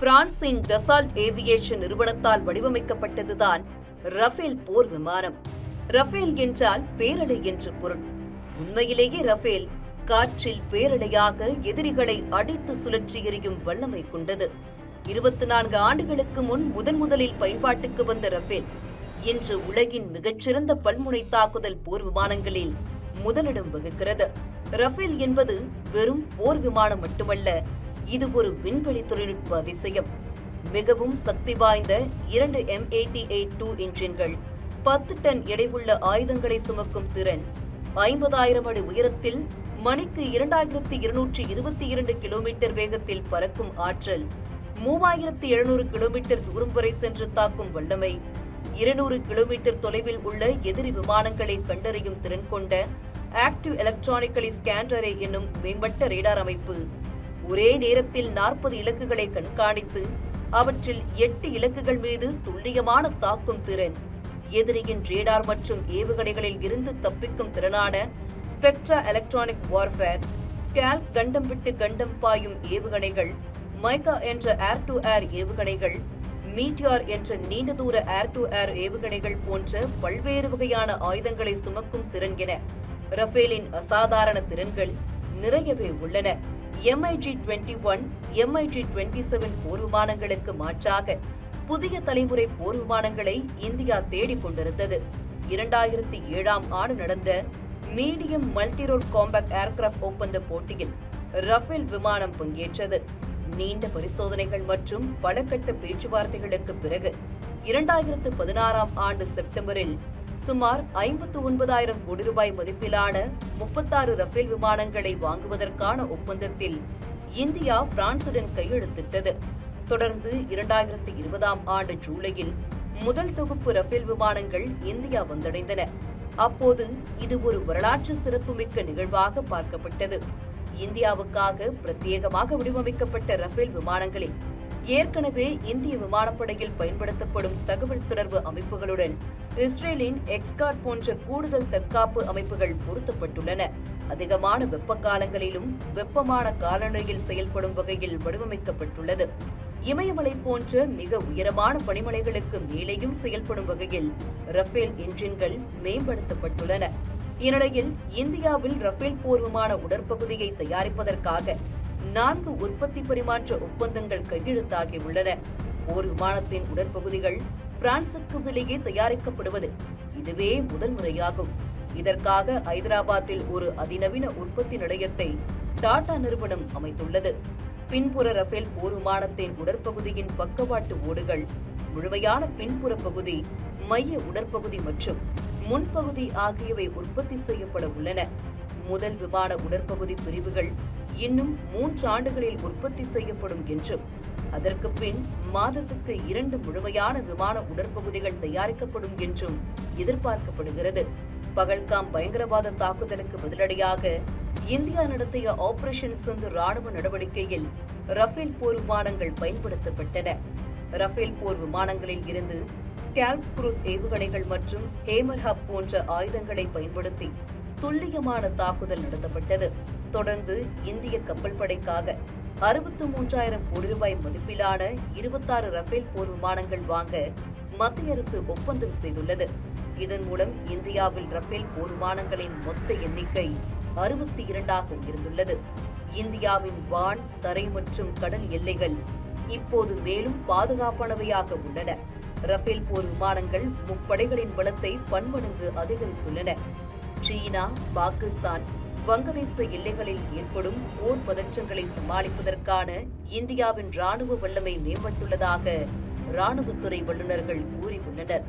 பிரான்சின் Dassault aviation நிறுவனத்தால் வடிவமைக்கப்பட்டதுதான் Rafale போர் விமானம். ரஃபேல் என்றால் பேரலை என்று பொருள். உண்மையிலேயே ரஃபேல் காற்றில் பேரலையாக எதிரிகளை அடித்து சுழற்றி எறியும் வல்லமை கொண்டது. இருபத்தி நான்கு ஆண்டுகளுக்கு முன் முதன் முதலில் பயன்பாட்டுக்கு வந்த ரஃபேல் இன்று உலகின் மிகச்சிறந்த பல்முனை தாக்குதல் போர் விமானங்களில் முதலிடம் வகிக்கிறது. ரஃபேல் என்பது வெறும் போர் விமானம் மட்டுமல்ல இது ஒரு விண்வெளி தொழில்நுட்ப அதிசயம். மிகவும் சக்தி வாய்ந்த இரண்டு எம் எயிட்டி எயிட் டூ இன்ஜின்கள் பத்து டன் எடையுள்ள ஆயுதங்களை சுமக்கும் திறன் ஐம்பதாயிரம் அடி உயரத்தில் மணிக்கு இரண்டாயிரத்தி இருநூற்றி இருபத்தி இரண்டு கிலோமீட்டர் வேகத்தில் பறக்கும் ஆற்றல் மூவாயிரத்தி எழுநூறு கிலோமீட்டர் தூரம் வரை சென்று தாக்கும் வல்லமை இருநூறு கிலோமீட்டர் தொலைவில் உள்ள எதிரி விமானங்களை கண்டறியும் திறன் கொண்ட ஆக்டிவ் எலக்ட்ரானிக்கலி ஸ்கேண்டரே என்னும் மேம்பட்ட ரேடார் அமைப்பு. ஒரே நேரத்தில் நாற்பது இலக்குகளை கண்காணித்து அவற்றில் எட்டு இலக்குகள் மீது துல்லியமான தாக்கும் திறன். எதிரியின் ரேடார் மற்றும் ஏவுகணைகளில் இருந்து தப்பிக்கும் திறனான ஸ்பெக்ட்ரா எலக்ட்ரானிக் வார்ஃபேர் ஸ்கேல் கண்டம் விட்டு கண்டம் பாயும் ஏவுகணைகள் மைகா என்ற ஏர் டு ஏர் ஏவுகணைகள் மீட்டியார் என்ற நீண்ட தூர ஏர் டு ஏர் ஏவுகணைகள் போன்ற பல்வேறு வகையான ஆயுதங்களை சுமக்கும் திறன் என ரஃபேலின் அசாதாரண திறன்கள் நிறையவே உள்ளன. MIG twenty one MIG twenty seven போர் விமானங்களுக்கு மாற்றாக புதிய தலைமுறை போர் விமானங்களை இந்தியா தேடிக் கொண்டிருந்தது. இரண்டாயிரத்தி ஏழாம் ஆண்டு நடந்த மீடியம் மல்டிரோல் காம்பேக்ட் ஏர்கிராப்ட் ஒப்பந்த போட்டியில் ரஃபேல் விமானம் பங்கேற்றது. நீண்ட பரிசோதனைகள் மற்றும் பலகட்ட பேச்சுவார்த்தைகளுக்கு பிறகு இரண்டாயிரத்து பதினாறாம் ஆண்டு செப்டம்பரில் சுமார் ஐம்பத்து ஒன்பதாயிரம் கோடி ரூபாய் மதிப்பிலான முப்பத்தாறு ரஃபேல் விமானங்களை வாங்குவதற்கான ஒப்பந்தத்தில் இந்தியா பிரான்சுடன் கையெழுத்திட்டது. தொடர்ந்து இரண்டாயிரத்தி இருபதாம் ஆண்டு ஜூலையில் முதல் தொகுப்பு ரஃபேல் விமானங்கள் இந்தியா வந்தடைந்தன. அப்போது இது ஒரு வரலாற்று சிறப்புமிக்க நிகழ்வாக பார்க்கப்பட்டது. இந்தியாவுக்காக பிரத்யேகமாக வடிவமைக்கப்பட்ட ரஃபேல் விமானங்களை ஏற்கனவே இந்திய விமானப்படையில் பயன்படுத்தப்படும் தகவல் தொடர்பு அமைப்புகளுடன் இஸ்ரேலின் எக்ஸ்கார்ட் போன்ற கூடுதல் தற்காப்பு அமைப்புகள் பொருத்தப்பட்டுள்ளன. அதிகமான வெப்ப காலங்களிலும் வெப்பமான காலநிலையில் செயல்படும் வகையில் வடிவமைக்கப்பட்டுள்ளது. இமயமலை போன்ற மிக உயரமான பனிமலைகளுக்கு மேலேயும் செயல்படும் வகையில் ரஃபேல் என்ஜின்கள் மேம்படுத்தப்பட்டுள்ளன. இந்நிலையில் இந்தியாவில் ரஃபேல் போர் விமான உடற்பகுதியை தயாரிப்பதற்காக நான்கு உற்பத்தி பரிமாற்ற ஒப்பந்தங்கள் கையெழுத்தாகியுள்ளன போர் விமானத்தின் உடற்பகுதிகள் பிரான்சுக்கு வெளியே தயாரிக்கப்படுவது இதுவே முதல் முறையாகும். இதற்காக ஐதராபாத்தில் ஒரு அதிநவீன உற்பத்தி நிலையத்தை டாடா நிறுவனம் அமைத்துள்ளது. பின்புற ரஃபேல் போர் விமானத்தின் உடற்பகுதியின் பக்கவாட்டு ஓடுகள் முழுமையான பின்புற பகுதி மைய உடற்பகுதி மற்றும் முன்பகுதி ஆகியவை உற்பத்தி செய்யப்பட உள்ளன. முதல் விமான உடற்பகுதி பிரிவுகள் இன்னும் மூன்று ஆண்டுகளில் உற்பத்தி செய்யப்படும் என்றும் அதற்கு பின் மாதத்துக்கு இரண்டு முழுமையான விமான உடற்பகுதிகள் தயாரிக்கப்படும் என்றும் எதிர்பார்க்கப்படுகிறது. பகல்காம் பயங்கரவாத தாக்குதலுக்கு பதிலடியாக இந்தியா நடத்திய ஆபரேஷன் சிந்து ராணுவ நடவடிக்கையில் ரஃபேல் போர் விமானங்கள் பயன்படுத்தப்பட்டன. ரஃபேல் போர் விமானங்களில் இருந்து ஸ்கேல்ப் குரூஸ் ஏவுகணைகள் மற்றும் ஹேமர் ஹப் போன்ற ஆயுதங்களை பயன்படுத்தி துல்லியமான தாக்குதல் நடத்தப்பட்டது. தொடர்ந்து இந்திய கப்பல் படைக்காக அறுபத்து மூன்றாயிரம் கோடி ரூபாய் மதிப்பிலான இருபத்தாறு ரஃபேல் போர் விமானங்கள் வாங்க மத்திய அரசு ஒப்பந்தம் செய்துள்ளது. இதன் மூலம் இந்தியாவில் ரஃபேல் போர் விமானங்களின் மொத்த எண்ணிக்கை அறுபத்தி இரண்டாக உயர்ந்துள்ளது. இந்தியாவின் வான் தரை மற்றும் கடல் எல்லைகள் இப்போது மேலும் பாதுகாப்பானவையாக உள்ளன. ரஃபேல் போர் விமானங்கள் முப்படைகளின் பலத்தை பன்மடங்கு அதிகரித்துள்ளன. சீனா பாகிஸ்தான் வங்கதேச எல்லைகளில் ஏற்படும் போர் பதற்றங்களை சமாளிப்பதற்கான இந்தியாவின் ராணுவ வல்லமை மேம்பட்டுள்ளதாக ராணுவத்துறை வல்லுநர்கள் கூறியுள்ளனர்.